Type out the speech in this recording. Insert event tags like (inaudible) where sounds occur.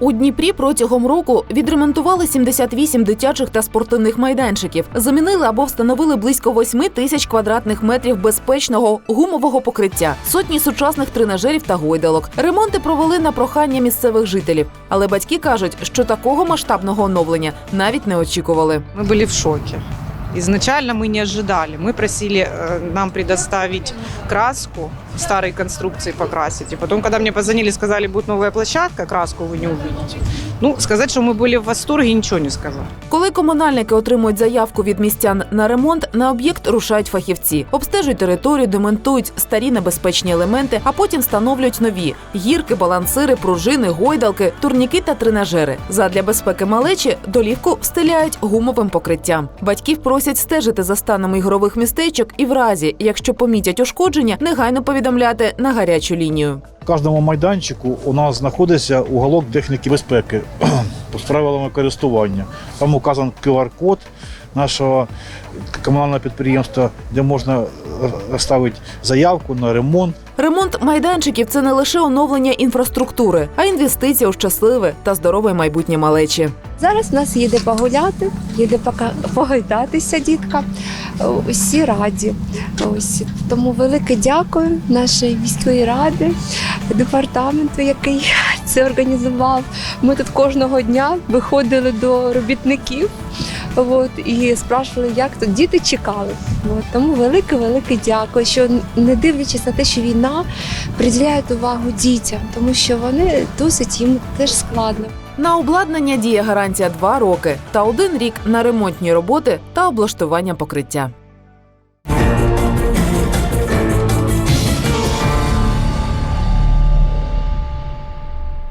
У Дніпрі протягом року відремонтували 78 дитячих та спортивних майданчиків, замінили або встановили близько 8 тисяч квадратних метрів безпечного гумового покриття, сотні сучасних тренажерів та гойдалок. Ремонти провели на прохання місцевих жителів, але батьки кажуть, що такого масштабного оновлення навіть не очікували. Мы были в шоке. Изначально мы не ожидали. Мы просили э, нам предоставить краску старой конструкции покрасить. И потом, когда мне позвонили, сказали, будет новая площадка, краску вы не увидите. Ну, сказать, что мы были в восторге, ничего не сказал. Коли комунальники отримують заявку від містян на ремонт, на об'єкт рушають фахівці, обстежують територію, демонтують старі небезпечні елементи, а потім встановлюють нові гірки, балансири, пружини, гойдалки, турніки та тренажери. Задля безпеки малечі долівку встиляють гумовим покриттям. Батьків просять стежити за станом ігрових містечок і в разі, якщо помітять ушкодження, негайно повідомляти на гарячу лінію. Кожному майданчику у нас знаходиться уголок техніки безпеки (clears throat) з правилами користування. Там указан QR-код нашого комунального підприємства, де можна ставити заявку на ремонт. Ремонт майданчиків це не лише оновлення інфраструктури, а інвестиція у щасливе та здорове майбутнє малечі. Зараз в нас їде погуляти, їде погойдатися дітка. Усі раді. Ось тому велике дякую нашої міської ради, департаменту, який це організував. Ми тут кожного дня виходили до робітників. От, і спрашували, як то діти чекали. От, тому велике, велике дякую, що не дивлячись на те, що війна приділяють увагу дітям, тому що вони досить їм теж складно. На обладнання діє гарантія 2 роки та один рік на ремонтні роботи та облаштування покриття.